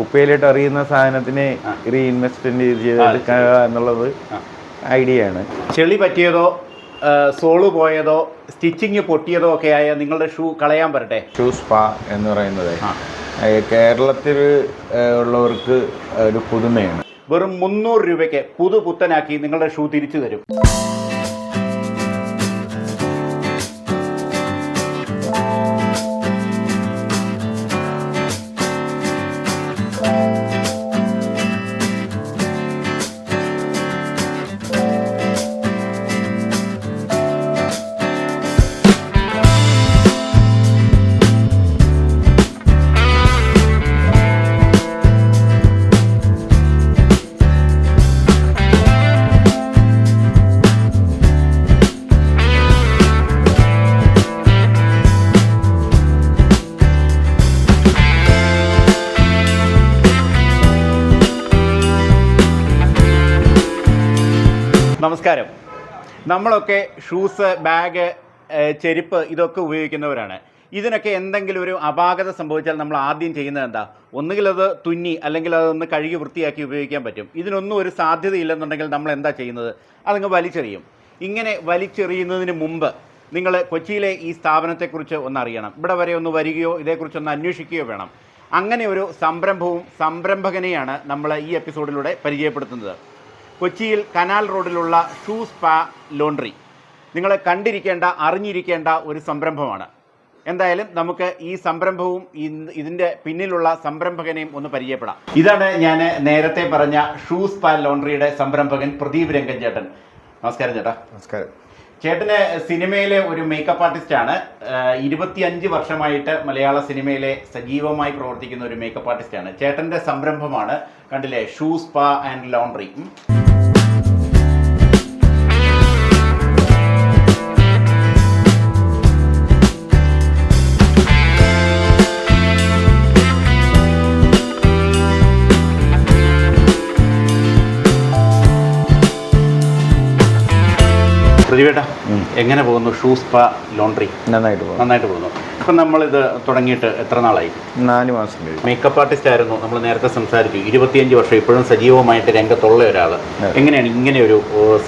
കുപ്പയിലിട്ട് അറിയുന്ന സാധനത്തിനെ റീഇൻവെസ്റ്റ്മെന്റ് ചെയ്തെടുക്കുക എന്നുള്ളത് ഐഡിയ ആണ് ചെളി പറ്റിയതോ സോൾ പോയതോ സ്റ്റിച്ചിങ് പൊട്ടിയതോ ഒക്കെ ആയ നിങ്ങളുടെ ഷൂ കളയാൻ വരട്ടെ ഷൂ സ്പാ എന്ന് പറയുന്നത്. കേരളത്തിൽ ഉള്ളവർക്ക് ഒരു പുതുമയാണ്. വെറും മുന്നൂറ് രൂപയ്ക്ക് പുതു പുത്തനാക്കി നിങ്ങളുടെ ഷൂ തിരിച്ചു തരും. നമസ്കാരം. നമ്മളൊക്കെ ഷൂസ് ബാഗ് ചെരുപ്പ് ഇതൊക്കെ ഉപയോഗിക്കുന്നവരാണ്. ഇതിനൊക്കെ എന്തെങ്കിലും ഒരു അപാകത സംഭവിച്ചാൽ നമ്മൾ ആദ്യം ചെയ്യുന്നത് എന്താ? ഒന്നുകിൽ അത് തുന്നി അല്ലെങ്കിൽ അതൊന്ന് കഴുകി വൃത്തിയാക്കി ഉപയോഗിക്കാൻ പറ്റും. ഇതിനൊന്നും ഒരു സാധ്യതയില്ലെന്നുണ്ടെങ്കിൽ നമ്മൾ എന്താ ചെയ്യുന്നത്? അതങ്ങ് വലിച്ചെറിയും. ഇങ്ങനെ വലിച്ചെറിയുന്നതിന് മുമ്പ് നിങ്ങൾ കൊച്ചിയിലെ ഈ സ്ഥാപനത്തെക്കുറിച്ച് ഒന്ന് അറിയണം. ഇവിടെ വരെ ഒന്ന് വരികയോ ഇതേക്കുറിച്ചൊന്ന് അന്വേഷിക്കുകയോ വേണം. അങ്ങനെ ഒരു സംരംഭവും സംരംഭകനെയാണ് നമ്മൾ ഈ എപ്പിസോഡിലൂടെ പരിചയപ്പെടുത്തുന്നത്. കൊച്ചിയിൽ കനാൽ റോഡിലുള്ള ഷൂ സ്പാ ലോണ്ട്രി നിങ്ങൾ കണ്ടിരിക്കേണ്ട അറിഞ്ഞിരിക്കേണ്ട ഒരു സംരംഭമാണ്. എന്തായാലും നമുക്ക് ഈ സംരംഭവും ഇതിന്റെ പിന്നിലുള്ള സംരംഭകനെയും ഒന്ന് പരിചയപ്പെടാം. ഇതാണ് ഞാൻ നേരത്തെ പറഞ്ഞ ഷൂ സ്പാ ലോണ്ട്രിയുടെ സംരംഭകൻ പ്രദീപ് രംഗൻ ചേട്ടൻ നമസ്കാരം ചേട്ടാ. നമസ്കാരം. ചേട്ടന് സിനിമയിലെ ഒരു മേക്കപ്പ് ആർട്ടിസ്റ്റ് ആണ്. ഇരുപത്തിയഞ്ച് വർഷമായിട്ട് മലയാള സിനിമയിലെ സജീവമായി പ്രവർത്തിക്കുന്ന ഒരു മേക്കപ്പ് ആർട്ടിസ്റ്റ് ആണ്. ചേട്ടന്റെ സംരംഭമാണ് കണ്ടില്ലേ? ഷൂസ് സ്പാ ആൻഡ് ലോണ്ട്രി പ്രതിവേട്ട എങ്ങനെ പോകുന്നു? ഷൂ സ്പാ ലോണ്ട്രി നന്നായിട്ട് പോകുന്നു. നന്നായിട്ട് പോകുന്നു. ഇപ്പം നമ്മളിത് തുടങ്ങിയിട്ട് എത്ര നാളായി? നാല് മാസം മേക്കപ്പ് ആർട്ടിസ്റ്റ് ആയിരുന്നു. നമ്മൾ നേരത്തെ സംസാരിച്ചു. ഇരുപത്തിയഞ്ച് വർഷം ഇപ്പോഴും സജീവമായിട്ട് രംഗത്തുള്ള ഒരാൾ എങ്ങനെയാണ് ഇങ്ങനെ ഒരു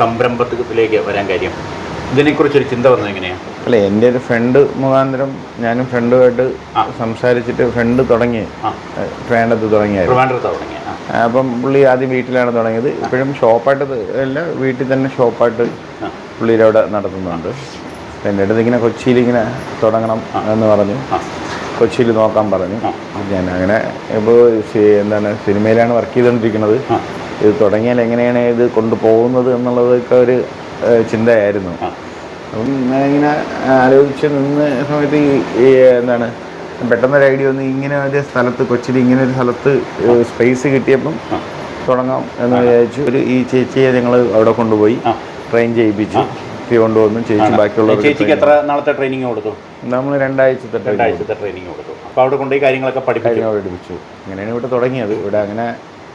സംരംഭത്തിലേക്ക് വരാൻ കാര്യം? ഇതിനെക്കുറിച്ചൊരു ചിന്ത വന്നത് എങ്ങനെയാണ് അല്ല എന്റെ ഒരു ഫ്രണ്ട് മുഖാന്തരം ഞാനും ഫ്രണ്ടുമായിട്ട്. സംസാരിച്ചിട്ട് ഫ്രണ്ട് തുടങ്ങി. ട്രാൻഡത്ത് ട്രിവാൻഡത്ത് തുടങ്ങിയായിരുന്നു. അപ്പം പുള്ളി ആദ്യം വീട്ടിലാണ് തുടങ്ങിയത്. ഇപ്പോഴും ഷോപ്പായിട്ട് അല്ല വീട്ടിൽ തന്നെ ഷോപ്പായിട്ട് അവിടെ നടത്തുന്നുണ്ട്. എന്റെ അടുത്ത് ഇങ്ങനെ കൊച്ചിയിൽ ഇങ്ങനെ തുടങ്ങണം എന്ന് പറഞ്ഞു. കൊച്ചിയിൽ നോക്കാൻ പറഞ്ഞു. ഞാൻ അങ്ങനെ ഇപ്പോൾ എന്താണ് സിനിമയിലാണ് വർക്ക് ചെയ്തുകൊണ്ടിരിക്കുന്നത്. ഇത് തുടങ്ങിയാൽ എങ്ങനെയാണ് ഇത് കൊണ്ടുപോകുന്നത് എന്നുള്ളതൊക്കെ ഒരു ചിന്തയായിരുന്നു. അപ്പം ഞാനിങ്ങനെ ആലോചിച്ച് നിന്ന് സമയത്ത് ഈ എന്താണ് പെട്ടെന്നൊരു ഐഡിയ വന്ന് ഇങ്ങനെ ഒരു സ്ഥലത്ത് കൊച്ചിയിൽ ഇങ്ങനെ ഒരു സ്ഥലത്ത് സ്പേസ് കിട്ടിയപ്പം തുടങ്ങാം എന്ന് വിചാരിച്ചു ഒരു ഈ ചേച്ചിയെ ഞങ്ങൾ അവിടെ കൊണ്ടുപോയി. ട്രെയിൻ ചെയ്യിപ്പിച്ചു കൊണ്ടുവന്നും ചേച്ചി ബാക്കിയുള്ള ചേച്ചിക്ക് എത്ര നാളത്തെ ട്രെയിനിങ് കൊടുത്തു? നമ്മൾ രണ്ടാഴ്ചത്തെ രണ്ടാഴ്ചത്തെ ട്രെയിനിങ് കൊടുത്തു. അപ്പോൾ അവിടെ കൊണ്ടുപോയി കാര്യങ്ങളൊക്കെ പഠിപ്പിച്ചു. പഠിപ്പിച്ചു. അങ്ങനെയാണ് ഇവിടെ തുടങ്ങിയത്. ഇവിടെ അങ്ങനെ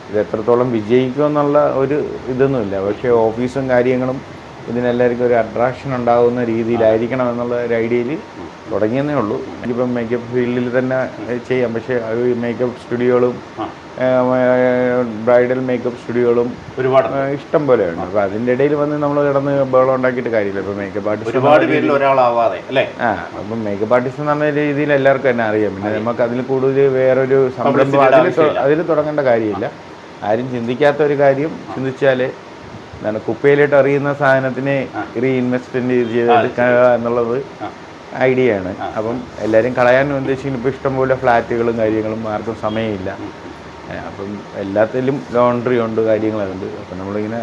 ഇത് എത്രത്തോളം വിജയിക്കുമെന്നുള്ള ഒരു ഇതൊന്നുമില്ല. പക്ഷേ ഓഫീസും കാര്യങ്ങളും ഇതിനെല്ലാവർക്കും ഒരു അട്രാക്ഷൻ ഉണ്ടാകുന്ന രീതിയിലായിരിക്കണം എന്നുള്ള ഒരു ഐഡിയയിൽ തുടങ്ങിയെന്നേ ഉള്ളൂ. എനിക്കിപ്പം മേക്കപ്പ് ഫീൽഡിൽ തന്നെ ചെയ്യാം. പക്ഷേ അത് മേക്കപ്പ് സ്റ്റുഡിയോകളും ബ്രൈഡൽ മേക്കപ്പ് സ്റ്റുഡിയോകളും ഒരുപാട്. ഇഷ്ടം പോലെയാണ് അപ്പോൾ അതിന്റെ ഇടയിൽ വന്ന് നമ്മൾ കിടന്ന് ബഹളം ഉണ്ടാക്കിയിട്ട് കാര്യമില്ല. ഇപ്പോൾ മേക്കപ്പ് ആർട്ടിസ്റ്റ് ഒരുപാട് പേരിൽ ഒരാളാവാതെ അല്ലേ? ആ അപ്പം മേക്കപ്പ് ആർട്ടിസ്റ്റ് എന്ന് പറഞ്ഞ രീതിയിൽ എല്ലാവർക്കും തന്നെ അറിയാം. പിന്നെ നമുക്ക് അതിൽ കൂടുതൽ വേറൊരു സംരംഭം അതിൽ. അതിൽ തുടങ്ങേണ്ട കാര്യമില്ല. ആരും ചിന്തിക്കാത്ത ഒരു കാര്യം ചിന്തിച്ചാൽ എന്താണ് കുപ്പയിലിട്ട് അറിയുന്ന സാധനത്തിനെ റീഇൻവെസ്റ്റ്മെന്റ് ചെയ്ത് എടുക്കുക എന്നുള്ളത്. ഐഡിയ ആണ്. അപ്പം എല്ലാവരും കളയാൻ ഉദ്ദേശിക്കുന്ന. ഇപ്പോൾ ഇഷ്ടംപോലെ ഫ്ലാറ്റുകളും കാര്യങ്ങളും ആർക്കും സമയമില്ല. അപ്പം എല്ലാത്തിലും ലോണ്ടറി ഉണ്ട് കാര്യങ്ങളുണ്ട് അപ്പം നമ്മളിങ്ങനെ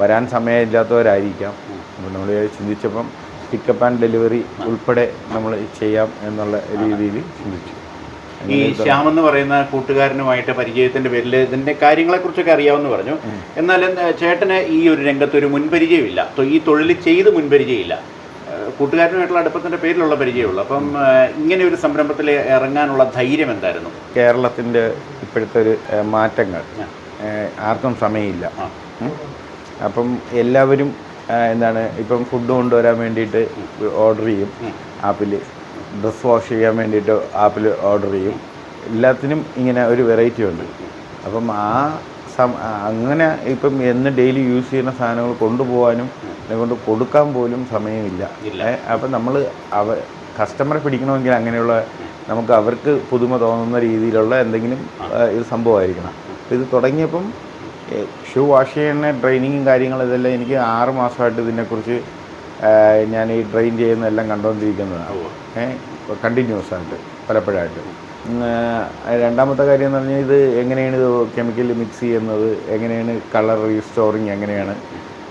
വരാൻ സമയമില്ലാത്തവരായിരിക്കാം. അപ്പം നമ്മൾ ചിന്തിച്ചപ്പം പിക്കപ്പ് ആൻഡ് ഡെലിവറി ഉൾപ്പെടെ നമ്മൾ ചെയ്യാം എന്നുള്ള രീതിയിൽ ചിന്തിച്ചു. ഈ ശ്യാം എന്ന് പറയുന്ന കൂട്ടുകാരനുമായിട്ട് പരിചയത്തിന്റെ പേരിൽ ഇതിന്റെ കാര്യങ്ങളെക്കുറിച്ചൊക്കെ അറിയാമെന്ന് പറഞ്ഞു. എന്നാൽ ചേട്ടന് ഈ ഒരു രംഗത്ത് ഒരു മുൻപരിചയമില്ല. ഈ തൊഴിൽ ചെയ്ത് മുൻപരിചയമില്ല. കൂട്ടുകാരനുമായിട്ടുള്ള അടുപ്പത്തിന്റെ പേരിലുള്ള പരിചയമുള്ളൂ. അപ്പം ഇങ്ങനെ ഒരു സംരംഭത്തിൽ ഇറങ്ങാനുള്ള ധൈര്യം എന്തായിരുന്നു? കേരളത്തിന്റെ ഇപ്പോഴത്തെ ഒരു മാറ്റങ്ങൾ. ആർക്കും സമയമില്ല. അപ്പം എല്ലാവരും എന്താണ് ഇപ്പം ഫുഡ് കൊണ്ടുവരാൻ വേണ്ടിയിട്ട് ഓർഡർ ചെയ്യും ആപ്പിൽ ഡ്രസ് വാഷ് ചെയ്യാൻ വേണ്ടിയിട്ട് ആപ്പിൽ ഓർഡർ ചെയ്യും. എല്ലാത്തിനും ഇങ്ങനെ ഒരു വെറൈറ്റി ഉണ്ട്. അപ്പം ആ സം അങ്ങനെ ഇപ്പം എന്ന് ഡെയിലി യൂസ് ചെയ്യുന്ന സാധനങ്ങൾ കൊണ്ടുപോകാനും കൊണ്ട് കൊടുക്കാൻ പോലും സമയമില്ല. അപ്പം നമ്മൾ അവ കസ്റ്റമറെ പിടിക്കണമെങ്കിൽ അങ്ങനെയുള്ള നമുക്ക് അവർക്ക് പുതുമ തോന്നുന്ന രീതിയിലുള്ള എന്തെങ്കിലും ഇത് സംഭവമായിരിക്കണം. അപ്പം ഇത് തുടങ്ങിയപ്പം ഷൂ വാഷ് ചെയ്യുന്ന ട്രെയിനിങ്ങും കാര്യങ്ങളും ഇതെല്ലാം എനിക്ക് ആറ് മാസമായിട്ട് ഇതിനെക്കുറിച്ച് ഞാൻ ഈ ട്രെയിൻ ചെയ്യുന്നതെല്ലാം കണ്ടുകൊണ്ടിരിക്കുന്നത്. കണ്ടിന്യൂസ് ആയിട്ട് പലപ്പോഴായിട്ട്. രണ്ടാമത്തെ കാര്യം എന്ന് പറഞ്ഞാൽ ഇത് എങ്ങനെയാണ് ഇത് കെമിക്കൽ മിക്സ് ചെയ്യുന്നത്? എങ്ങനെയാണ് കളർ റീസ്റ്റോറിങ് എങ്ങനെയാണ്?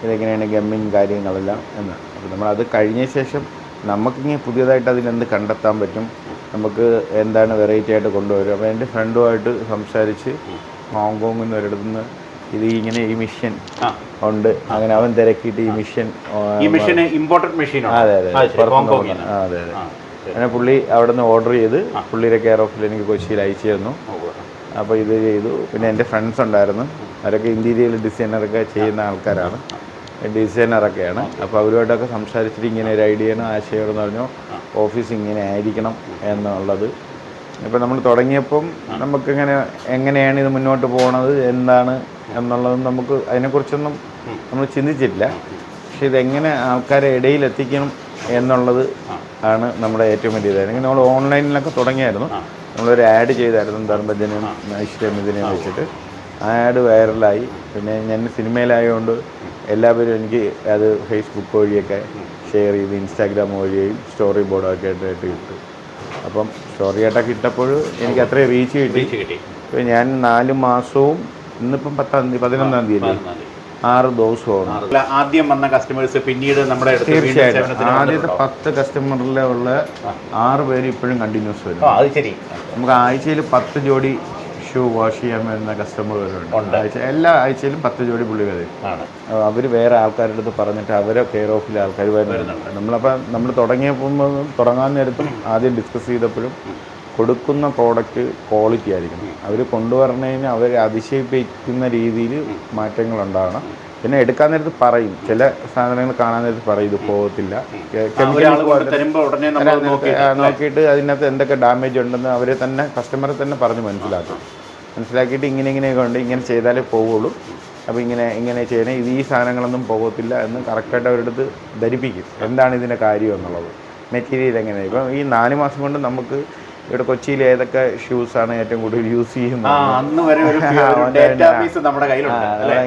ഇതെങ്ങനെയാണ് ഗമ്മിങ് കാര്യങ്ങളെല്ലാം എന്ന്. അപ്പോൾ നമ്മളത് കഴിഞ്ഞ ശേഷം നമുക്കിങ്ങനെ പുതിയതായിട്ട് അതിലെന്ത് കണ്ടെത്താൻ പറ്റും? നമുക്ക് എന്താണ് വെറൈറ്റി ആയിട്ട് കൊണ്ടുവരും അപ്പോൾ എന്റെ ഫ്രണ്ടുമായിട്ട് സംസാരിച്ച് ഹോങ്കോങ്ങിൽ നിന്ന് ഒരിടത്തുനിന്ന് ഇത് ഇങ്ങനെ ഈ മിഷൻ ഉണ്ട്. അങ്ങനെ അവൻ തിരക്കിയിട്ട് ഈ മിഷൻ ഈ മെഷീൻ ഇമ്പോർട്ടഡ് മെഷീനാണ് അതെ അതെ. അതെ അതെ. അങ്ങനെ പുള്ളി അവിടെ നിന്ന് ഓർഡർ ചെയ്ത് പുള്ളിയുടെ കെയർ ഓഫിൽ എനിക്ക് കൊച്ചിയിൽ അയച്ചു തന്നു അപ്പോൾ ഇത് ചെയ്തു. പിന്നെ എന്റെ ഫ്രണ്ട്സ് ഉണ്ടായിരുന്നു. അവരൊക്കെ ഇന്റീരിയൽ ഡിസൈനറൊക്കെ ചെയ്യുന്ന ആൾക്കാരാണ്. ഡിസൈനറൊക്കെയാണ് അപ്പോൾ അവരുമായിട്ടൊക്കെ സംസാരിച്ചിട്ട് ഇങ്ങനെ ഒരു ഐഡിയ ആശയം എന്ന് പറഞ്ഞു ഓഫീസ് ഇങ്ങനെ ആയിരിക്കണം എന്നുള്ളത് ഇപ്പോൾ നമ്മൾ തുടങ്ങിയപ്പം നമുക്കിങ്ങനെ എങ്ങനെയാണ് ഇത് മുന്നോട്ട് പോകണത് എന്താണ് എന്നുള്ളതും നമുക്ക് അതിനെക്കുറിച്ചൊന്നും നമ്മൾ ചിന്തിച്ചില്ല പക്ഷെ ഇതെങ്ങനെ ആൾക്കാരെ ഇടയിൽ എത്തിക്കണം എന്നുള്ളത് ആണ് നമ്മുടെ ഏറ്റവും വലിയ ഇത് അല്ലെങ്കിൽ നമ്മൾ ഓൺലൈനിലൊക്കെ തുടങ്ങിയായിരുന്നു. നമ്മളൊരു ആഡ് ചെയ്തായിരുന്നു ധർമ്മജനും ഐശ്വര്യമിതിനെയും വെച്ചിട്ട്. ആ ആഡ് വൈറലായി. പിന്നെ ഞാൻ സിനിമയിലായതുകൊണ്ട് എല്ലാവരും എനിക്ക് അത് ഫേസ്ബുക്ക് വഴിയൊക്കെ ഷെയർ ചെയ്ത് ഇൻസ്റ്റാഗ്രാം വഴിയും സ്റ്റോറി ബോർഡൊക്കെ ആയിട്ട് ഇട്ട്. അപ്പം സ്റ്റോറി ആയിട്ടൊക്കെ ഇട്ടപ്പോൾ എനിക്ക് അത്രയും റീച്ച് കിട്ടി. കിട്ടി. ഇപ്പം ഞാൻ നാല് മാസവും ഇന്നിപ്പം പത്താം തീയതി പതിനൊന്നാം തീയതി ആറ് ദിവസമാണ്. അല്ല, ആദ്യം വന്ന കസ്റ്റമേഴ്സ് പിന്നീട് നമ്മുടെ അടുത്ത് വീണ്ടും തീർച്ചയായിട്ടും. സേവനത്തിന് ആദ്യത്തെ വന്നിട്ടുണ്ടോ? പത്ത് കസ്റ്റമറിലുള്ള ആറ് പേര് ഇപ്പോഴും കണ്ടിന്യൂസ് വരും ആ അത് ശരി. നമുക്ക് ആഴ്ചയിൽ പത്ത് ജോഡി ഷൂ വാഷ് ചെയ്യാൻ വരുന്ന കസ്റ്റമർ വരുന്നുണ്ട്. എല്ലാ ആഴ്ചയിലും പത്ത് ജോഡി പുള്ളി വരും. ആണ്. അവർ വേറെ ആൾക്കാരുടെ അടുത്ത് പറഞ്ഞിട്ട് അവരെ കെയർ ഓഫിലെ ആൾക്കാർ വരുന്നുണ്ട്. നമ്മളപ്പോൾ നമ്മൾ തുടങ്ങിയപ്പോൾ തുടങ്ങാൻ നേരത്തും ആദ്യം ഡിസ്കസ് ചെയ്തപ്പോഴും കൊടുക്കുന്ന പ്രോഡക്റ്റ് ക്വാളിറ്റി ആയിരിക്കണം. അവർ കൊണ്ടുവരണതിന് അവർ അതിശയിപ്പിക്കുന്ന രീതിയിൽ മാറ്റങ്ങൾ ഉണ്ടാകണം പിന്നെ എടുക്കാൻ നേരത്ത് പറയും. ചില സാധനങ്ങൾ കാണാൻ നേരത്ത് പറയും ഇത് പോകത്തില്ല. നോക്കിയിട്ട് അതിനകത്ത് എന്തൊക്കെ ഡാമേജ് ഉണ്ടെന്ന് അവരെ തന്നെ കസ്റ്റമറെ തന്നെ പറഞ്ഞ് മനസ്സിലാക്കും. മനസ്സിലാക്കിയിട്ട് ഇങ്ങനെ ഇങ്ങനെയൊക്കെ ഉണ്ട് ഇങ്ങനെ ചെയ്താലേ പോവുള്ളൂ. അപ്പോൾ ഇങ്ങനെ ഇങ്ങനെ ചെയ്യണേ ഇത് ഈ സാധനങ്ങളൊന്നും പോകത്തില്ല എന്ന് കറക്റ്റായിട്ട് അവരുടെ അടുത്ത് ധരിപ്പിക്കും. എന്താണ് ഇതിന്റെ കാര്യം എന്നുള്ളത്? മെറ്റീരിയൽ എങ്ങനെയാണ് ഇപ്പം ഈ നാല് മാസം കൊണ്ട് നമുക്ക് ഇവിടെ കൊച്ചിയിൽ ഏതൊക്കെ ഷൂസ് ആണ് ഏറ്റവും കൂടുതൽ യൂസ് ചെയ്യുന്നത്?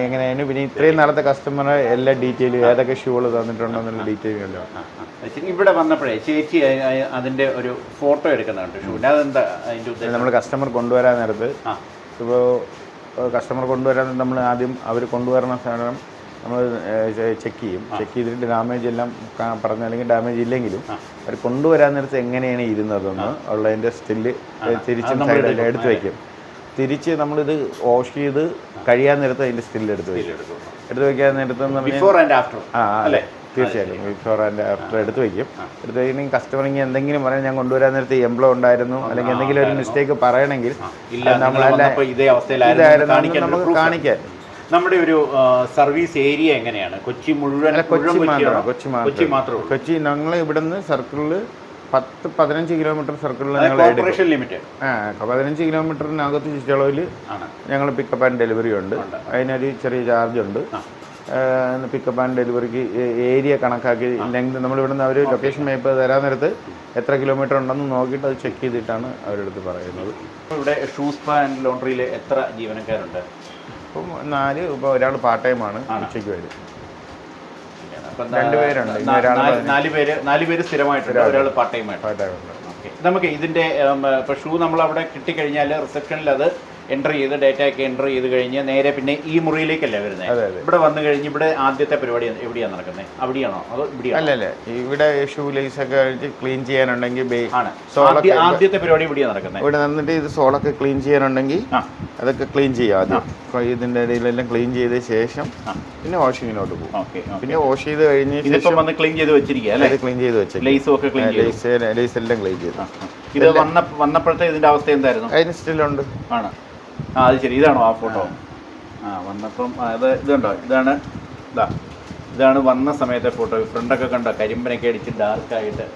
എങ്ങനെയാണ്? പിന്നെ ഇത്രയും നാളത്തെ കസ്റ്റമറെ എല്ലാ ഡീറ്റെയിലും ഏതൊക്കെ ഷൂകൾ തന്നിട്ടുണ്ടെന്നുള്ള ഡീറ്റെയിലും എല്ലാം. ഇവിടെ വന്നപ്പോഴേ ചേച്ചി അതിന്റെ ഒരു ഫോട്ടോ എടുക്കുന്നുണ്ട് അതെന്താ ഉദ്ദേശം? നമ്മൾ കസ്റ്റമർ കൊണ്ടുവരാൻ നേരത്ത് ഇപ്പോ ഇപ്പോൾ കസ്റ്റമർ കൊണ്ടുവരാൻ നമ്മൾ ആദ്യം അവർ കൊണ്ടുവരുന്ന സാധനം നമ്മൾ ചെക്ക് ചെയ്യും. ചെക്ക് ചെയ്തിട്ട് ഡാമേജ് എല്ലാം പറഞ്ഞ അല്ലെങ്കിൽ ഡാമേജ് ഇല്ലെങ്കിലും അവർ കൊണ്ടുവരാൻ നേരത്ത് എങ്ങനെയാണ് ഇരുന്നതെന്ന് ഉള്ളതിന്റെ സ്റ്റില്ല് തിരിച്ച് സൈഡിൽ എടുത്ത് വയ്ക്കും തിരിച്ച് നമ്മളിത് വാഷ് ചെയ്ത് കഴിയാൻ നേരത്ത് അതിന്റെ സ്റ്റില്ല് എടുത്ത് വയ്ക്കും എടുത്ത് വയ്ക്കാൻ നേരത്ത് ആ അല്ലേ? തീർച്ചയായിട്ടും. ബിഫോർ ആൻഡ് ആഫ്റ്റർ എടുത്ത് വയ്ക്കും എടുത്ത് വയ്ക്കണമെങ്കിൽ കസ്റ്റമറിങ് എന്തെങ്കിലും പറയാൻ ഞാൻ കൊണ്ടുവരാൻ നേരത്തെ എംപ്ലോ ഉണ്ടായിരുന്നു അല്ലെങ്കിൽ എന്തെങ്കിലും ഒരു മിസ്റ്റേക്ക് പറയണമെങ്കിൽ നമ്മളല്ല ഇതായിരുന്നു. നമുക്ക് കാണിക്കാൻ നമ്മുടെ ഒരു സർവീസ് ഏരിയ എങ്ങനെയാണ്? കൊച്ചി മുഴുവൻ കൊച്ചി മാത്രമാണ് കൊച്ചി കൊച്ചി മാത്രം. മാത്രമേ കൊച്ചി ഞങ്ങൾ ഇവിടുന്ന് സർക്കിളിൽ പത്ത് പതിനഞ്ച് കിലോമീറ്റർ സർക്കിളിൽ ഞങ്ങൾ ലിമിറ്റഡ് ആ പതിനഞ്ച് കിലോമീറ്ററിനകത്ത് ചുറ്റളവിൽ ഞങ്ങൾ പിക്കപ്പ് ആൻഡ് ഡെലിവറി ഉണ്ട്. അതിനൊരു ചെറിയ ചാർജ് ഉണ്ട്. പിക്കപ്പ് ആൻഡ് ഡെലിവറിക്ക് ഏരിയ കണക്കാക്കി ലെങ്ത് നമ്മൾ ഇവിടുന്ന് അവർ ലൊക്കേഷൻ മാപ്പ് തരാൻ നേരത്ത് എത്ര കിലോമീറ്റർ ഉണ്ടെന്ന് നോക്കിയിട്ട് അത് ചെക്ക് ചെയ്തിട്ടാണ് അവരെടുത്ത് പറയുന്നത്. ഇവിടെ ഷൂസ് ആൻഡ് ലോണ്ടറിയിൽ എത്ര ജീവനക്കാരുണ്ട്? ഇപ്പം നാല് ഇപ്പൊ ഒരാൾ പാർട്ട് ടൈമാണ് ഉച്ചയ്ക്ക് വരും. രണ്ടുപേരുണ്ട്. നാല് പേര് നാല് പേര് സ്ഥിരമായിട്ടുണ്ട്. ഒരാൾ പാർട്ട് ടൈം ആയിട്ട് പാർട്ട് ടൈം ഉണ്ട്. നമുക്ക് ഇതിന്റെ ഷൂ നമ്മൾ അവിടെ കിട്ടിക്കഴിഞ്ഞാൽ റിസപ്ഷനിൽ അത് എന്റർ ചെയ്ത് ഡേറ്റ ഒക്കെ എന്റർ ചെയ്ത് കഴിഞ്ഞ് നേരെ പിന്നെ ഈ മുറിയിലേക്കല്ലേ വരുന്നത്. ഇവിടെ വന്നു കഴിഞ്ഞ് ഇവിടെ ആദ്യത്തെ പരിപാടി എവിടെയാണ് നടക്കുന്നത് അവിടെയാണോ? അതോ ഇവിടെയാണോ? അല്ല അല്ല. ഇവിടെ ഷൂ ലൈസ് ഒക്കെ ക്ലീൻ ചെയ്യാനുണ്ടെങ്കിൽ ആണ്. ആദ്യത്തെ പരിപാടി ഇവിടെയാണ് നടക്കുന്നത് ഇവിടെ നിന്നിട്ട് ഇത് സോളൊക്കെ ക്ലീൻ ചെയ്യാനുണ്ടെങ്കിൽ അതൊക്കെ ക്ലീൻ ചെയ്യാം ആദ്യം. ഇതിന്റെ ഇടയിലെല്ലാം ക്ലീൻ ചെയ്ത ശേഷം പിന്നെ വാഷിങ്ങിനോട്ട് പോകും. ഓക്കെ പിന്നെ വാഷ് ചെയ്ത് കഴിഞ്ഞ് ശേഷം ക്ലീൻ ചെയ്ത് വെച്ചിരിക്കുക ക്ലീൻ ചെയ്ത് വെച്ചേക്കും ലേസും ഒക്കെ ക്ലീൻ ലൈസ് ലൈസ് എല്ലാം ക്ലീൻ ചെയ്തു. ഇത് വന്ന വന്നപ്പോഴത്തെ ഇതിന്റെ അവസ്ഥ എന്തായിരുന്നു? അതിന് സ്റ്റില്ലുണ്ട്. ആണ്. ആ അത് ശരി. ഇതാണോ ആ ഫോട്ടോ? ആ വന്നപ്പം അത് ഇത് ഇതുണ്ടോ? ഇതാണ് ഇതാ. ഇതാണ് വന്ന സമയത്തെ ഫോട്ടോ. ഫ്രണ്ടൊക്കെ കണ്ടോ? കരിമ്പനൊക്കെ അടിച്ച് ഡാർക്കായിട്ട്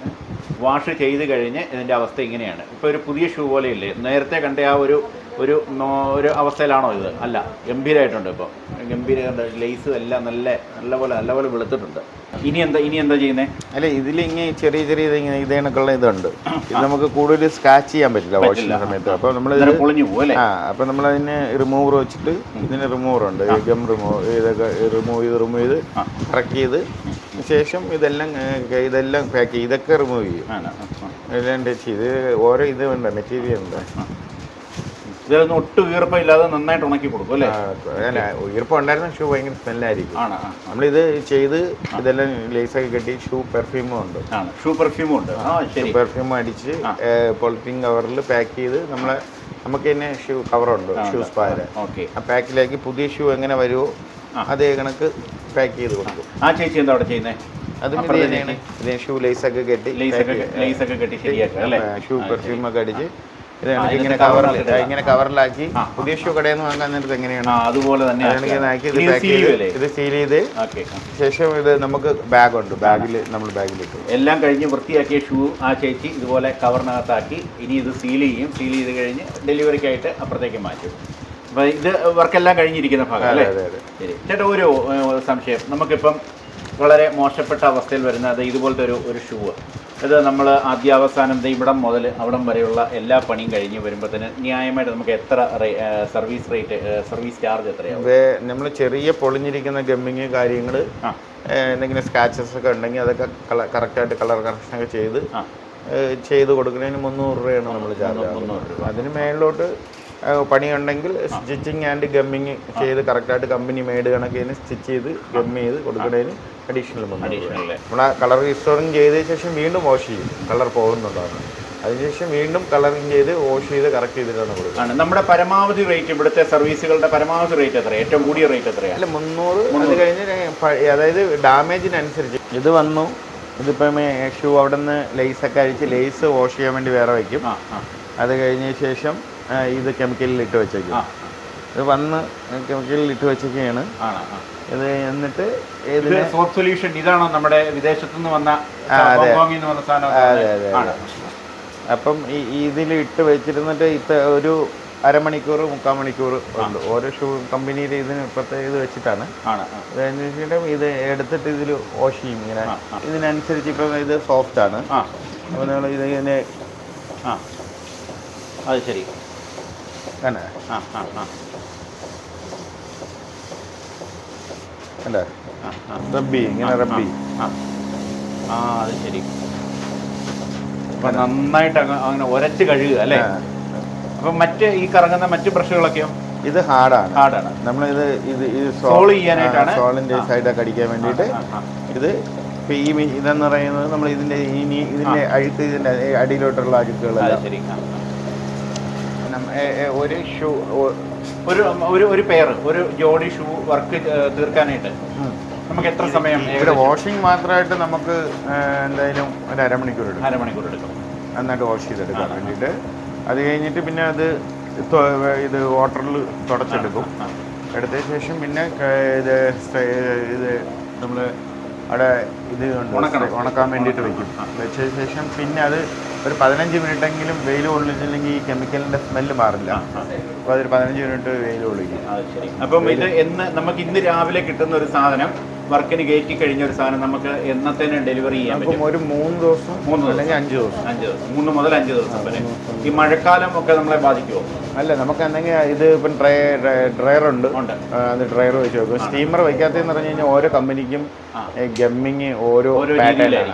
വാഷ് ചെയ്ത് കഴിഞ്ഞ് ഇതിന്റെ അവസ്ഥ ഇങ്ങനെയാണ്. ഇപ്പോൾ ഒരു പുതിയ ഷൂ പോലെ ഇല്ലേ? നേരത്തെ കണ്ട ആ ഒരു ഒരു ഒരു അവസ്ഥയിലാണോ ഇത്? അല്ല ഗംഭീരമായിട്ടുണ്ട് ഇപ്പോൾ ഗംഭീര ലേസും എല്ലാം നല്ല നല്ലപോലെ നല്ലപോലെ വെളുത്തിട്ടുണ്ട്. ഇനി എന്താ ഇനി എന്താ ചെയ്യുന്നത് അല്ല ഇതിൽ ഇങ്ങനെ ചെറിയ ചെറിയ ഇങ്ങനെ ഇത് ഇതുണ്ട്. ഇത് നമുക്ക് കൂടുതൽ സ്ക്രാച്ച് ചെയ്യാൻ പറ്റില്ല വാഷിംഗ് സമയത്ത്. അപ്പോൾ നമ്മൾ പൊളിഞ്ഞു പോകും ആ അപ്പോൾ നമ്മൾ അതിന് റിമൂവർ വെച്ചിട്ട് ഇതിന് റിമൂവർ ഉണ്ട്. ഗം റിമൂവ് ഇതൊക്കെ റിമൂവ് ചെയ്ത് റിമൂവ് ചെയ്ത് ട്രക്ക് കറക്റ്റ് ചെയ്ത് ശേഷം ഇതെല്ലാം ഇതെല്ലാം പാക്ക് ചെയ്യും ഇതൊക്കെ റിമൂവ് ചെയ്യും. എല്ലാം ടച്ച് ചെയ്ത് ഓരോ ഇത് ഉണ്ട് മെറ്റീരിയൽ ഉണ്ട്. ഇതിലൊന്നും ഒട്ടും ഈർപ്പമില്ലാതെ നന്നായിട്ട് ഉണക്കി കൊടുക്കും അല്ലേ? ഈർപ്പം ഉണ്ടായിരുന്ന ഷൂ ഭയങ്കര സ്മെല്ലായിരിക്കും ആണ് നമ്മളിത് ചെയ്ത് ഇതെല്ലാം ലേസൊക്കെ കെട്ടി ഷൂ പെർഫ്യൂമും ഉണ്ട്. ഷൂ പെർഫ്യൂമും ഉണ്ട്. ഷൂ പെർഫ്യൂം അടിച്ച്. പോളിത്തീൻ കവറിൽ പാക്ക് ചെയ്ത് നമ്മളെ നമുക്ക് തന്നെ ഷൂ കവറുണ്ട് ഷൂ പാര ഓക്കെ. ആ പാക്കിലേക്ക് പുതിയ ഷൂ എങ്ങനെ വരുമോ. അതേ കണക്ക് പാക്ക് ചെയ്ത് കൊടുക്കും. ആ ചേച്ചി എന്താ അവിടെ ചെയ്യുന്നത് അതും ഷൂ ലേസൊക്കെ കെട്ടി ലേസൊക്കെ ലേസൊക്കെ കെട്ടി ശരിയാക്കുക ഷൂ പെർഫ്യൂമൊക്കെ അടിച്ച് ഇത് ഇതിന്റെ ഇങ്ങനെ കവറിൽ ഇങ്ങനെ കവറിലാക്കി. പുതിയ ഷൂ കടയിൽ നിന്ന് വാങ്ങാൻ നേരത്ത് എങ്ങനെയാണ്? അതുപോലെ തന്നെ അതാണെങ്കിൽ ഇത് പാക്ക് ചെയ്ത് ഇത് സീൽ ചെയ്ത്. ശേഷം ഇത് നമുക്ക് ബാഗ് ഉണ്ട്. ബാഗിൽ നമ്മൾ ബാഗിൽ ഇട്ടു. എല്ലാം കഴിഞ്ഞ് വൃത്തിയാക്കിയ ഷൂ ആ ചേച്ചി ഇതുപോലെ കവറിനകത്താക്കി ഇനി ഇത് സീൽ ചെയ്യും. സീൽ ചെയ്ത് കഴിഞ്ഞ് ഡെലിവറിക്കായിട്ട് അപ്പുറത്തേക്ക് മാറ്റും. ഇത് വർക്കെല്ലാം കഴിഞ്ഞിരിക്കുന്ന ഭാഗം അല്ലേ? ശരി. ചേട്ടാ ഒരു സംശയം. നമുക്കിപ്പം വളരെ മോശപ്പെട്ട അവസ്ഥയിൽ വരുന്ന അത് ഇതുപോലത്തെ ഒരു ഒരു ഷൂ ഇത് നമ്മൾ ആദ്യാവസാനം ഇവിടം മുതൽ അവിടം വരെയുള്ള എല്ലാ പണിയും കഴിഞ്ഞ് വരുമ്പോഴത്തേന് ന്യായമായിട്ട് നമുക്ക് എത്ര സർവീസ് റേറ്റ് സർവീസ് ചാർജ് എത്രയാവും? നമ്മൾ ചെറിയ പൊളിഞ്ഞിരിക്കുന്ന ഗമ്മിങ് കാര്യങ്ങൾ എന്തെങ്കിലും സ്കാച്ചസ് ഒക്കെ ഉണ്ടെങ്കിൽ അതൊക്കെ കറക്റ്റായിട്ട് കളർ കറക്ഷൻ ഒക്കെ ചെയ്ത് ചെയ്ത് കൊടുക്കുന്നതിന് മുന്നൂറ് രൂപയാണ് നമ്മൾ ചാർജ് മുന്നൂറ് രൂപ. അതിന് മേളിലോട്ട് പണിയുണ്ടെങ്കിൽ സ്റ്റിച്ചിങ് ആൻഡ് ഗമ്മിങ് ചെയ്ത് കറക്റ്റായിട്ട് കമ്പനി മെയ്ഡ് കണക്കിന് സ്റ്റിച്ച് ചെയ്ത് ഗം ചെയ്ത് കൊടുക്കുന്നതിന് അഡീഷണൽ ആ കളർ റീസ്റ്റോറിങ് ചെയ്തതിന് ശേഷം വീണ്ടും വാഷ് ചെയ്യും കളർ പോകുന്നുണ്ടാകും അതിനുശേഷം വീണ്ടും കളറിങ് ചെയ്ത് വാഷ് ചെയ്ത് കറക്റ്റ് ചെയ്തിട്ടാണ് കൊടുക്കുന്നത്. നമ്മുടെ പരമാവധി റേറ്റ് ഇവിടുത്തെ സർവീസുകളുടെ പരമാവധി റേറ്റ് എത്ര ഏറ്റവും കൂടിയ റേറ്റ് എത്രയാണ് അല്ല മുന്നൂറ് അത് കഴിഞ്ഞ് അതായത് ഡാമേജിനനുസരിച്ച് ഇത് വന്നു. ഇതിപ്പം ഷൂ അവിടെ നിന്ന് ലേസൊക്കെ അഴിച്ച് ലേസ് വാഷ് ചെയ്യാൻ വേണ്ടി വേറെ വയ്ക്കും. അത് കഴിഞ്ഞ ശേഷം ഇത് കെമിക്കലിൽ ഇട്ട് വെച്ചേക്കും ഇത് വന്ന് കെമിക്കലിൽ ഇട്ട് വെച്ചേക്കാണ്. ഇത് എന്നിട്ട് ഇതിന് സോപ്പ് സൊല്യൂഷൻ ഇതാണോ നമ്മുടെ വിദേശത്തു നിന്ന് വന്ന അതെ. അതെ, അപ്പം ഈ ഇതിൽ ഇട്ട് വെച്ചിരുന്നിട്ട് ഇത്ത ഒരു അരമണിക്കൂർ മുക്കാൽ മണിക്കൂർ ഉണ്ട്. ഓരോ ഷൂ കമ്പനിയിൽ ഇതിന് ഇപ്പോഴത്തെ ഇത് വെച്ചിട്ടാണ്. ആ. ഇത് അന്വേഷിച്ചിട്ട് ഇത് എടുത്തിട്ട് ഇതിൽ വാഷ് ചെയ്യും ഇങ്ങനെ. ഇതിനനുസരിച്ച് ഇപ്പം ഇത് സോഫ്റ്റ് ആണ്. അപ്പോൾ നിങ്ങൾ ഇത് ഇങ്ങനെ ആ. അത് ശരി. തന്നെ. ആ ആ ആ. അല്ലേ. റബ്ബി ഇങ്ങനെ റബ്ബി. ആ. ആ അത് ശരി. അപ്പൊ നന്നായിട്ട് അങ്ങനെ ഒരച്ച് കഴുകുക അല്ലേ. അപ്പൊ മറ്റ് ഈ കറങ്ങുന്ന മറ്റ് ബ്രഷുകളൊക്കെയോ ഇത് ഹാർഡാണ്. ഹാർഡാണ്. നമ്മൾ ഇത് ഇത് സോൾ ചെയ്യാനായിട്ടാണ്? സോളിന്റെ ആ. സൈഡൊക്കെ അടിക്കാൻ വേണ്ടിയിട്ട് ഇത് ഇപ്പം ഈ ഇതെന്ന് പറയുന്നത് നമ്മൾ ഇതിന്റെ ഇനി ഇതിന്റെ അഴുക്ക് ഇതിന്റെ അടിയിലോട്ടുള്ള അഴുക്കുകൾ ശരി. അഴുക്കുകളെല്ലാം ശരി ആ, ആ. നമ്മ- ഏ, ഏ, ഒരു ഷൂ ഒരു ഒരു ഒരു പെയർ ഒരു ജോഡി ഷൂ വർക്ക് തീർക്കാനായിട്ട്. നമുക്ക് എത്ര സമയം ഇവിടെ വാഷിംഗ് മാത്രമായിട്ട് നമുക്ക് എന്തായാലും ഒരു അരമണിക്കൂർ എടുക്കും. അരമണിക്കൂർ എടുക്കും. നന്നായിട്ട് വാഷ് ചെയ്തെടുക്കാൻ വേണ്ടിയിട്ട് അത് കഴിഞ്ഞിട്ട് പിന്നെ അത് ഇത് വാട്ടറിൽ തുടച്ചെടുക്കും. എടുത്ത ശേഷം പിന്നെ ഇത് ഇത് നമ്മൾ അവിടെ ഇത് ഉണക്കാൻ വേണ്ടിയിട്ട് വയ്ക്കും. വെച്ച ശേഷം പിന്നെ അത് ഒരു പതിനഞ്ച് മിനിറ്റെങ്കിലും വെയിൽ കൊള്ളിച്ചില്ലെങ്കിൽ ഈ കെമിക്കലിന്റെ സ്മെല്ല് മാറില്ല. അപ്പോൾ അതൊരു പതിനഞ്ച് മിനിറ്റ് വെയിൽ കൊള്ളിക്കും. അപ്പം ഇത് എന്ന് നമുക്ക് ഇന്ന് രാവിലെ കിട്ടുന്ന ഒരു സാധനം വർക്കിന് കയറ്റി കഴിഞ്ഞ ഒരു സാധനം നമുക്ക് എന്നത്തേനും ഡെലിവറി ചെയ്യാൻ പറ്റും? ഒരു മൂന്ന് ദിവസം മൂന്ന് ദിവസം. അല്ലെങ്കിൽ അഞ്ച് ദിവസം. അഞ്ച് ദിവസം. മൂന്ന് മുതൽ അഞ്ച് ദിവസം വരെ ഈ മഴക്കാലം ഒക്കെ നമ്മളെ ബാധിക്കുമോ അല്ല നമുക്ക് എന്തെങ്കിലും ഇത് ഇപ്പം ഡ്രൈ ഡ്രയർ ഉണ്ട്. ഉണ്ട്. അത് ഡ്രയർ വെച്ച് നോക്കും സ്റ്റീമർ വയ്ക്കാത്തതെന്ന് പറഞ്ഞു കഴിഞ്ഞാൽ ഓരോ കമ്പനിക്കും. ഗമ്മിങ് ഓരോ.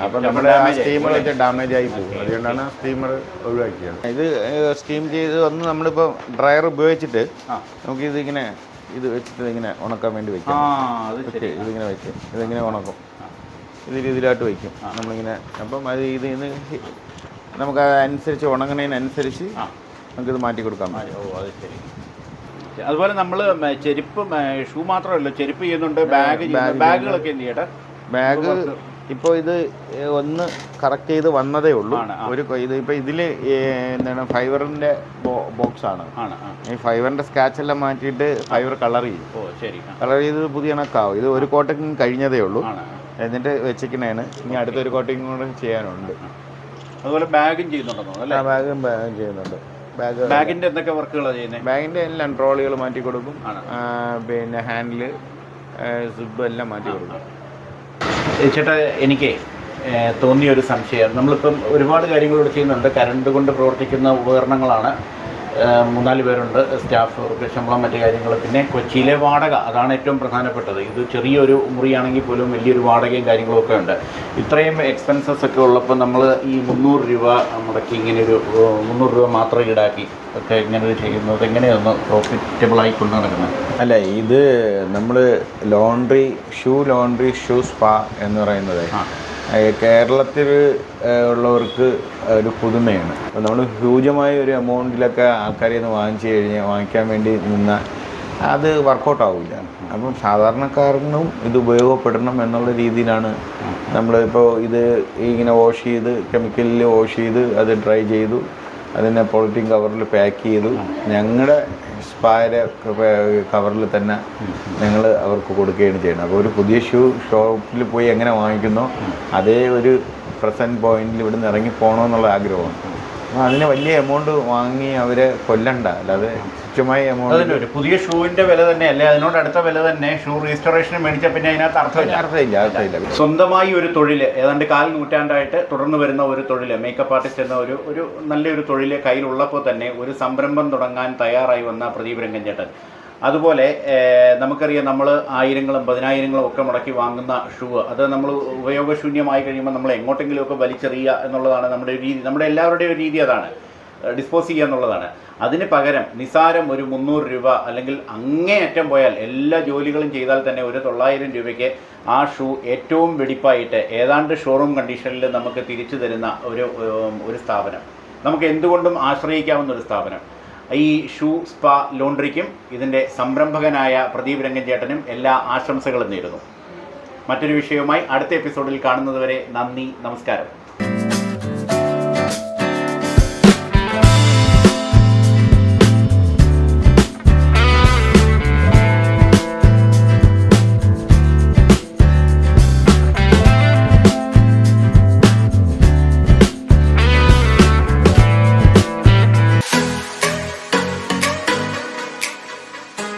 അപ്പം നമ്മുടെ ആ സ്റ്റീമർ വെച്ച് ഡാമേജ് ആയി പോകും. അതുകൊണ്ടാണ് സ്റ്റീമർ ഒഴിവാക്കിയത്. ഇത് സ്റ്റീം ചെയ്ത് വന്ന് നമ്മളിപ്പോൾ ഡ്രയർ ഉപയോഗിച്ചിട്ട് നമുക്കിതിങ്ങനെ നമുക്ക് ഇതിങ്ങനെ ഇത് വെച്ചിട്ട് ഇങ്ങനെ ഉണക്കാൻ വേണ്ടി വെക്കാം. ഇതിങ്ങനെ വെക്കും. ഇതിങ്ങനെ ഉണക്കും. ഇത് രീതിയിലായിട്ട് വെക്കും. നമ്മളിങ്ങനെ അപ്പം അത് ഇത് ഇന്ന് നമുക്ക് അതനുസരിച്ച് ഉണങ്ങണതിനനുസരിച്ച് നമുക്കിത് മാറ്റി കൊടുക്കാം ഓ അത് ശരി. അതുപോലെ നമ്മൾ ചെരുപ്പ് ഷൂ മാത്രമല്ല ചെരുപ്പ് ചെയ്യുന്നുണ്ട് ബാഗ് ബാഗുകളൊക്കെ എന്ത് ചെയ്യട്ടെ? ബാഗ് ഇപ്പോൾ ഇത് ഒന്ന് കറക്റ്റ് ചെയ്ത് വന്നതേ ഉള്ളൂ. ഒരു ഇത് ഇപ്പോൾ ഇതിൽ എന്താണ് ഫൈബറിന്റെ ബോക്സ് ആണ് ഈ ഫൈബറിന്റെ സ്കാച്ച് എല്ലാം മാറ്റിയിട്ട് ഫൈബർ കളർ ചെയ്യും. കളർ ചെയ്ത് പുതിയ കണക്കാവും. ഇത് ഒരു കോട്ടിങ് കഴിഞ്ഞതേ ഉള്ളൂ. എന്നിട്ട് വെച്ചിരിക്കണേന് ഇനി അടുത്തൊരു കോട്ടിങ് കൂടെ ചെയ്യാനുണ്ട്. അതുപോലെ ബാഗും ചെയ്യുന്നുണ്ടോ ബാഗും ബാഗും ചെയ്യുന്നുണ്ട്. ബാഗ് ബാഗിന്റെ എന്തൊക്കെ വർക്കുകളാണ് ചെയ്യുന്നത് ബാഗിന്റെ എല്ലാം ട്രോളികൾ മാറ്റി കൊടുക്കും. പിന്നെ ഹാൻഡിൽ സിബ് എല്ലാം മാറ്റി കൊടുക്കും ചേട്ടാ എനിക്ക് തോന്നിയൊരു സംശയം. നമ്മളിപ്പം ഒരുപാട് കാര്യങ്ങളോട് ചെയ്യുന്നുണ്ട്. കരണ്ട് കൊണ്ട് പ്രവർത്തിക്കുന്ന ഉപകരണങ്ങളാണ്. മൂന്നാൽ പേരുണ്ട് സ്റ്റാഫ് ശമ്പളം മറ്റു കാര്യങ്ങൾ പിന്നെ കൊച്ചിയിലെ വാടക അതാണ് ഏറ്റവും പ്രധാനപ്പെട്ടത്. ഇത് ചെറിയൊരു മുറിയാണെങ്കിൽ പോലും വലിയൊരു വാടകയും കാര്യങ്ങളൊക്കെ ഉണ്ട്. ഇത്രയും എക്സ്പെൻസസ് ഒക്കെ ഉള്ളപ്പോൾ നമ്മൾ ഈ മുന്നൂറ് രൂപ മുടക്കി ഇങ്ങനെ ഒരു ഏഹ്, മുന്നൂറ് രൂപ മാത്രം ഈടാക്കി ഒക്കെ ഇങ്ങനെ ചെയ്യുന്നത് എങ്ങനെയൊന്ന് പ്രോഫിറ്റബിളായി കൊണ്ടു നടക്കുന്നത് അല്ല ഇത് നമ്മൾ laundry shoe laundry shoe spa എന്ന് പറയുന്നത് ആ. കേരളത്തിൽ ഉള്ളവർക്ക് ഒരു പുതുമയാണ്. അപ്പോൾ നമ്മൾ ഹ്യൂജമായ ഒരു എമൗണ്ടിലൊക്കെ ആൾക്കാരെ നിന്ന് വാങ്ങിച്ചു കഴിഞ്ഞാൽ വാങ്ങിക്കാൻ വേണ്ടി നിന്നാൽ അത് വർക്കൗട്ട് ആവില്ല അപ്പം സാധാരണക്കാരനും ഇത് ഉപയോഗപ്പെടണം എന്നുള്ള രീതിയിലാണ് നമ്മളിപ്പോൾ ഇത് ഇങ്ങനെ വാഷ് ചെയ്ത് കെമിക്കലിൽ വാഷ് ചെയ്ത് അത് ഡ്രൈ ചെയ്തു അതിനെ പോളിത്തീൻ കവറിൽ പാക്ക് ചെയ്തു. ഞങ്ങളുടെ സ്പായുടെ കവറിൽ തന്നെ ഞങ്ങൾ അവർക്ക് കൊടുക്കുകയാണ് ചെയ്യുന്നത്. അപ്പോൾ ഒരു പുതിയ ഷൂ ഷോപ്പിൽ പോയി എങ്ങനെ വാങ്ങിക്കുന്നോ അതേ ഒരു പ്രസന്റ് പോയിന്റിൽ ഇവിടെ നിന്ന് ഇറങ്ങി പോകണമെന്നുള്ള ആഗ്രഹമാണ്. അപ്പോൾ അതിന് വലിയ എമൗണ്ട് വാങ്ങി അവരെ കൊല്ലണ്ട. അല്ലാതെ തുച്ഛമായ എമൗണ്ട് ഒരു പുതിയ ഷൂവിന്റെ വില തന്നെ അല്ലെ അതിനോട് അടുത്ത വില തന്നെ. ഷൂ രജിസ്ട്രേഷൻ മേടിച്ച പിന്നെ അതിനകത്ത് അർത്ഥമില്ല. അർത്ഥമില്ല അർത്ഥമില്ല. സ്വന്തമായി ഒരു തൊഴിൽ ഏതാണ്ട് കാൽ നൂറ്റാണ്ടായിട്ട് തുടർന്ന് വരുന്ന ഒരു തൊഴിൽ മേക്കപ്പ് ആർട്ടിസ്റ്റ് എന്ന ഒരു ഒരു നല്ലൊരു തൊഴിൽ കയ്യിലുള്ളപ്പോൾ തന്നെ ഒരു സംരംഭം തുടങ്ങാൻ തയ്യാറായി വന്ന പ്രദീപ് രംഗൻചേട്ടൻ അതുപോലെ നമുക്കറിയാം നമ്മൾ ആയിരങ്ങളും പതിനായിരങ്ങളും ഒക്കെ മുടക്കി വാങ്ങുന്ന ഷൂ. അത് നമ്മൾ ഉപയോഗശൂന്യമായി കഴിയുമ്പോൾ നമ്മൾ എങ്ങോട്ടെങ്കിലുമൊക്കെ വലിച്ചെറിയുക എന്നുള്ളതാണ് നമ്മുടെ രീതി. നമ്മുടെ എല്ലാവരുടെയും രീതി അതാണ്. ഡിസ്പോസ് ചെയ്യുക എന്നുള്ളതാണ്. അതിന് പകരം നിസാരം ഒരു മുന്നൂറ് രൂപ അല്ലെങ്കിൽ അങ്ങേയറ്റം പോയാൽ എല്ലാ ജോലികളും ചെയ്താൽ തന്നെ ഒരു തൊള്ളായിരം രൂപയ്ക്ക് ആ ഷൂ ഏറ്റവും വെടിപ്പായിട്ട് ഏതാണ്ട് ഷോറൂം കണ്ടീഷനിൽ നമുക്ക് തിരിച്ചു തരുന്ന ഒരു ഒരു സ്ഥാപനം. നമുക്ക് എന്തുകൊണ്ടും ആശ്രയിക്കാവുന്ന ഒരു സ്ഥാപനം. ഈ ഷൂ സ്പാ ലോണ്ട്രിക്കും ഇതിന്റെ സംരംഭകനായ പ്രദീപ് രംഗൻ ചേട്ടനും എല്ലാ ആശംസകളും നേരുന്നു. മറ്റൊരു വിഷയവുമായി അടുത്ത എപ്പിസോഡിൽ കാണുന്നതുവരെ നന്ദി നമസ്കാരം.